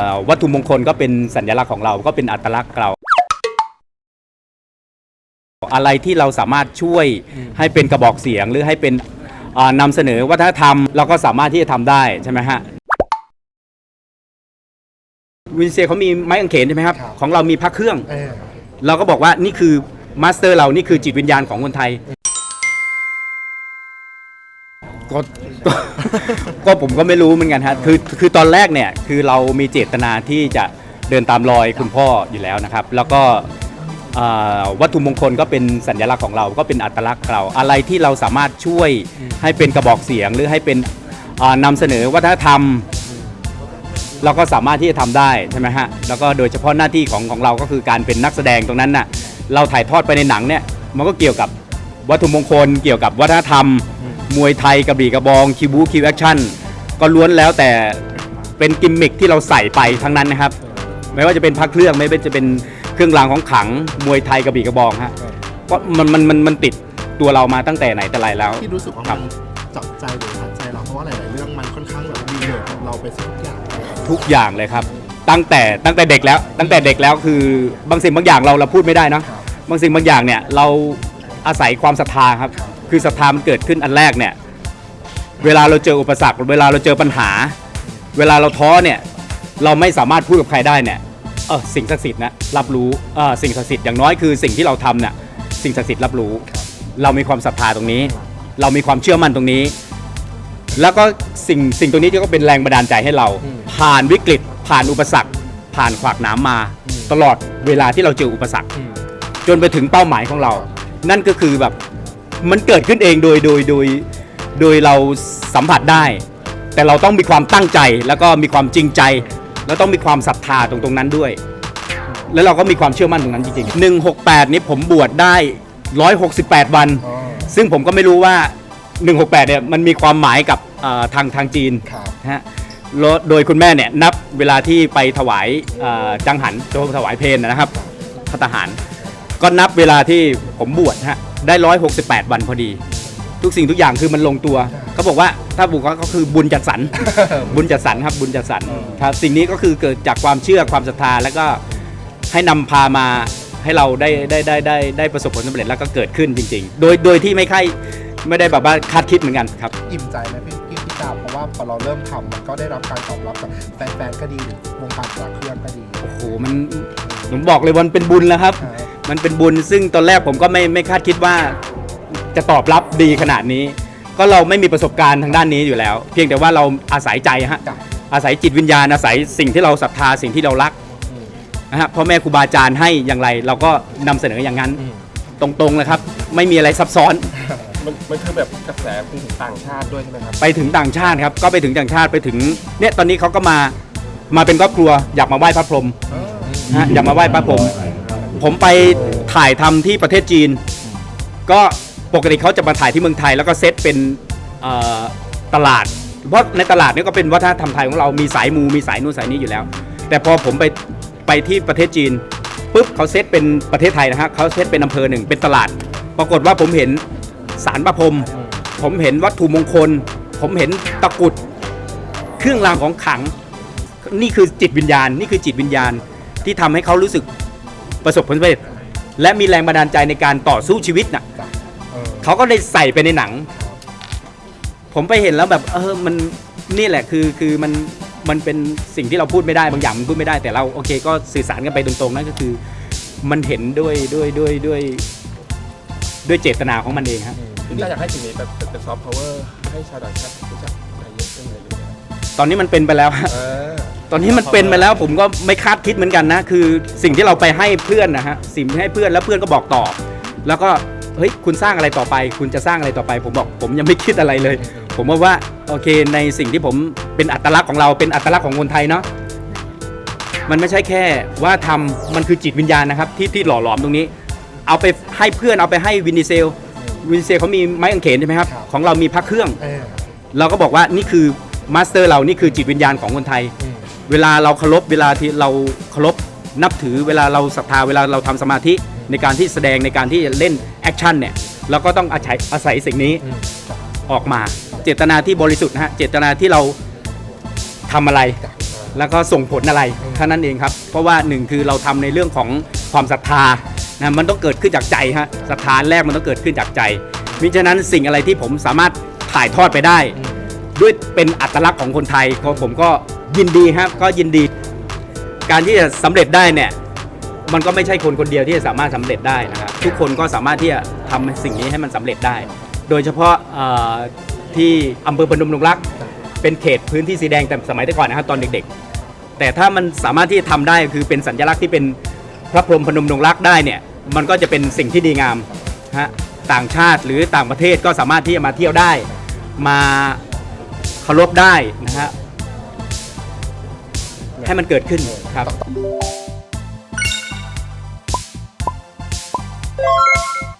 เอ่อวัตถุมงคลก็เป็นสัญลักษณ์ของเราก็เป็นอัตลักษณ์เราอะไรที่เราสามารถช่วยให้เป็นกระบอกเสียงหรือให้เป็นอ่านำเสนอวัฒนธรรมเราก็สามารถที่จะทำได้ใช่ไหมฮะวินเซียเขามีไม้กางเขนใช่ไหมครับครับ ของเรามีพระเครื่องเออเราก็บอกว่านี่คือมาสเตอร์เรานี่คือจิตวิญญาณของคนไทยก็ ก็ก็ผมก็ไม่รู้เหมือนกันฮะคือคือตอนแรกเนี่ยคือเรามีเจตนาที่จะเดินตามรอยคุณพ่ออยู่แล้วนะครับ แล้วก็เอ่อวัตถุมงคลก็เป็นสัญลักษณ์ของเราก็เป็นอัตลักษณ์เราอะไรที่เราสามารถช่วยให้เป็นกระบอกเสียงหรือให้เป็นอ่านำเสนอวัฒนธรรม เราก็สามารถที่จะทำได้ใช่ไหมฮะ แล้วก็โดยเฉพาะหน้าที่ของของเราก็คือการเป็นนักแสดงตรงนั้นน่ะ เราถ่ายทอดไปในหนังเนี่ย มันก็เกี่ยวกับวัตถุมงคล เกี่ยวกับวัฒนธรรม มวยไทยกระบี่กระบองคิวบูคิวแอคชั่นก็ล้วนแล้วแต่เป็นกิมมิคที่เราใส่ไปทั้งนั้นนะครับ ไม่ว่าจะเป็นพระเครื่องไม่ว่าจะเป็นเครื่องรางของขลังมวยไทยกระบี่กระบองฮะก็มันมันมันมันติดตัวเรามาตั้งแต่ไหนแต่ไรแล้ว ที่รู้สึกว่าครัมับนจับใจหรือทัดใจเราเพราะว่าหลายๆเรื่องมันค่อนข้างแบบดีเลยกับเราไปสักทุกอย่างทุกอย่างเลยครับ ตั้งแต่ตั้งแต่เด็กแล้ว ตั้งแต่เด็กแล้วคือบางสิ่งบางอย่างเราเราพูดไม่ได้เนอะบางสิ่งบางอย่างเนี่ยเราอาศัยความศรัทธาครับ คือศรัทธามันเกิดขึ้นอันแรกเนี่ยเวลาเราเจออุปสรรค เวลาเราเจอปัญหา เวลาเราท้อเนี่ยเราไม่สามารถพูดกับใครได้เนี่ยเออสิ่งศักดิ์สิทธิ์นะรับรู้เออสิ่งศักดิ์สิทธิ์อย่างน้อยคือสิ่งที่เราทำเนี่ยสิ่งศักดิ์สิทธิ์รับรู้ เรามีความศรัทธาตรงนี้ เรามีความเชื่อมั่นตรงนี้ แล้วก็สิ่งสิ่งตรงนี้ก็เป็นแรงบันดาลใจให้เรา ผ่านวิกฤต ผ่านอุปสรรค ผ่านขวากหน้ำมา ตลอดเวลาที่เราเจออุปสรรค จนไปถึงเป้าหมายของเรา นั่นก็คือแบบ มันเกิดขึ้นเองโดยโดยโดยโดยเราสัมผัสได้ แต่เราต้องมีความตั้งใจแล้วก็มีความจริงใจ แล้วต้องมีความศรัทธาตรงตรงนั้นด้วย แล้วเราก็มีความเชื่อมั่นตรงนั้นจริงๆ168 นี้ผมบวชได้ 168 วันอ๋อซึ่งผมก็ไม่รู้ว่า 168 เนี่ยมันมีความหมายกับเอ่อทางทางจีนครับนะฮะแล้วโดยคุณแม่เนี่ยนับเวลาที่ไปถวายเอ่อจังหันถวายเพลนะครับพระทหาร ก็นับเวลาที่ผมบวชฮะ ได้ 168 วันพอดี ทุกสิ่งทุกอย่างคือมันลงตัว เขาบอกว่าถ้าบุญก็คือบุญจัดสรร บุญจัดสรรครับบุญจัดสรรครับสิ่งนี้ก็คือเกิดจากความเชื่อความศรัทธาแล้วก็ให้นำพามาให้เราได้ได้ได้ได้ได้ประสบผลสำเร็จแล้วก็เกิดขึ้นจริง ๆ โดยโดยที่ไม่ค่อยไม่ได้แบบว่าคาดคิดเหมือนกันครับ อิ่มใจไหมพี่ พี่พี่ตาเพราะว่าพอเราเริ่มทำมันก็ได้รับการตอบรับจากแฟนๆก็ดีหรือวงการพระเครื่องก็ดีโอ้โหมันผมบอกเลยวันเป็นบุญแล้วครับครับ มันเป็นบุญซึ่งตอนแรกผมก็ไม่ไม่คาดคิดว่าจะตอบรับดีขนาดนี้ ก็เราไม่มีประสบการณ์ทางด้านนี้อยู่แล้ว เพียงแต่ว่าเราอาศัยใจฮะกับอาศัยจิตวิญญาณอาศัยสิ่งที่เราศรัทธาสิ่งที่เรารักอืมนะฮะพ่อแม่ครูบาอาจารย์ให้อย่างไร เราก็นำเสนออย่างนั้นอืมตรงๆเลยครับ ไม่มีอะไรซับซ้อน มันมันคือแบบกระแสไปถึงต่างชาติด้วยใช่ไหมครับ ไปถึงต่างชาติครับ ก็ไปถึงต่างชาติไปถึงเนี่ยตอนนี้เขาก็มามาเป็นครอบครัวอยากมาไหว้พระพรหมเออนะฮะอยากมาไหว้พระพรหมผมไปถ่ายทำที่ประเทศจีน ก็ปกติเขาจะมาถ่ายที่เมืองไทย แล้วก็เซตเป็นเอ่อตลาด เพราะในตลาดนี่ก็เป็นวัฒนธรรมไทยของเรามีสายมูมีสายนู่นสายนี้อยู่แล้ว แต่พอผมไปไปที่ประเทศจีนปุ๊บเขาเซตเป็นประเทศไทยนะฮะเขาเซตเป็นอำเภอหนึ่งเป็นตลาด ปรากฏว่าผมเห็น สารประพรมผมเห็นวัตถุมงคล ผมเห็นตะกรุด เครื่องรางของขลัง นี่คือจิตวิญญาณ นี่คือจิตวิญญาณที่ทำให้เขารู้สึกประสบผลสำเร็จ และมีแรงบันดาลใจในการต่อสู้ชีวิตน่ะเออเขาก็ได้ใส่ไปในหนัง ผมไปเห็นแล้วแบบ เออมันนี่แหละคือคือมันมันเป็นสิ่งที่เราพูดไม่ได้บางอย่างมันพูดไม่ได้แต่เราโอเค ก็สื่อสารกันไปตรงๆนั่นก็คือ มันเห็นด้วยด้วยด้วยด้วยด้วยเจตนาของมันเองครับ พี่ตาอยากให้สิ่งนี้แบบเป็นซอฟต์พาวเวอร์ให้ชาวต่างชาติรู้จักไทยเยอะขึ้นอะไรอย่างเงี้ยตอนนี้มันเป็นไปแล้วเออ ตอนนี้มันเป็นไปแล้วผมก็ไม่คาดคิดเหมือนกันนะ คือสิ่งที่เราไปให้เพื่อนนะฮะสิ่งที่ให้เพื่อนแล้วเพื่อนก็บอกต่อ แล้วก็เฮ้ยคุณสร้างอะไรต่อไป คุณจะสร้างอะไรต่อไป ผมบอกผมยังไม่คิดอะไรเลย ผมว่าว่าโอเคในสิ่งที่ผมเป็นอัตลักษณ์ของเราเป็นอัตลักษณ์ของคนไทยเนาะมันไม่ใช่แค่ว่าทำมันคือจิตวิญญาณนะครับที่ที่หล่อหลอมตรงนี้ เอาไปให้เพื่อนเอาไปให้วินิเซล วินิเซลเขามีไม้กางเขนใช่ไหมครับ ของเรามีพระเครื่อง เออเราก็บอกว่านี่คือมาสเตอร์เรานี่คือจิตวิญญาณของคนไทย อืมเวลาเราเคารพเวลาที่เราเคารพนับถือเวลาเราศรัทธาเวลาเราทำสมาธิในการที่แสดงในการที่จะเล่นแอคชั่นเนี่ยเราก็ต้องอาศัยอาศัยสิ่งนี้อืมกับออกมา เจตนาที่บริสุทธิ์นะฮะเจตนาที่เราทำอะไรแล้วก็ส่งผลอะไรเท่านั้นเองครับ เพราะว่าหนึ่งคือเราทำในเรื่องของความศรัทธา นะมันต้องเกิดขึ้นจากใจฮะศรัทธาแรกมันต้องเกิดขึ้นจากใจมิฉะนั้นสิ่งอะไรที่ผมสามารถถ่ายทอดไปได้ ด้วยเป็นอัตลักษณ์ของคนไทยก็ผมก็ยินดีครับก็ยินดี การที่จะสำเร็จได้เนี่ยมันก็ไม่ใช่คนคนเดียวที่จะสามารถสำเร็จได้นะครับทุกคนก็สามารถที่จะทำสิ่งนี้ให้มันสำเร็จได้ โดยเฉพาะที่อำเภอพนมดงรักเป็นเขตพื้นที่สีแดงแต่สมัยแต่ก่อนนะครับตอนเด็กๆ แต่ถ้ามันสามารถที่จะทำได้คือเป็นสัญลักษณ์ที่เป็นพระพรหมพนมดงรักได้เนี่ย มันก็จะเป็นสิ่งที่ดีงามฮะต่างชาติหรือต่างประเทศก็สามารถที่จะมาเที่ยวได้ มาเคารพได้นะฮะให้มันเกิดขึ้นครับ